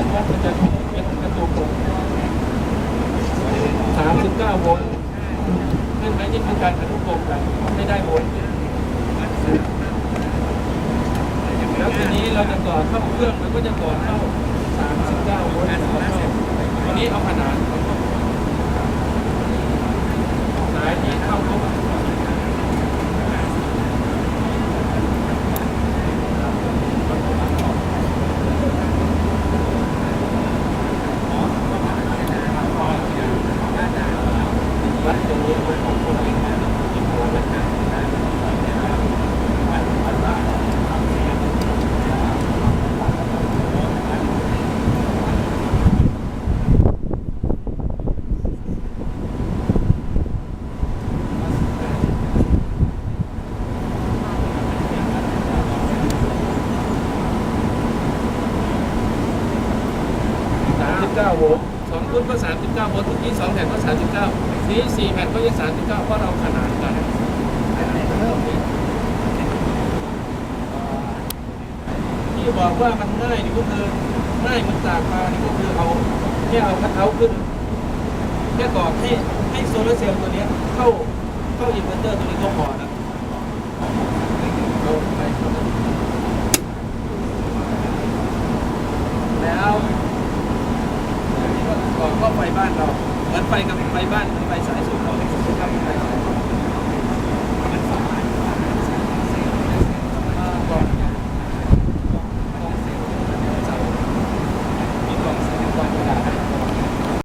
สัามันจะเป็นกระตัวผมโวลต์นั่นหมายถึนการกระตุ้นกลมกันไม่ได้โวลต์แล้วทีนี้เราจะต่อเข้าเครื่องมันก็จะต่อเข้า 39 โวลต์สองรุ่นก็ 39 โวลต์ทุกที่สองแผ่นก็ 39 นี้สี่แผ่นก็ยัง 39 เพราะเราขนานกันที่บอกว่ามันง่ายนี่ก็คือง่ายมันจากมานี่ก็คือเอาแค่เอากระเท้าขึ้นแค่ก่อให้ให้โซลาร์เซลล์ตัวนี้เข้าเข้าอินเวอร์เตอร์ตัวนี้ก็พอนะ บ้านเราเหมือนไฟกับไฟบ้านเหมือนไฟสายสูงเราทำไฟสาย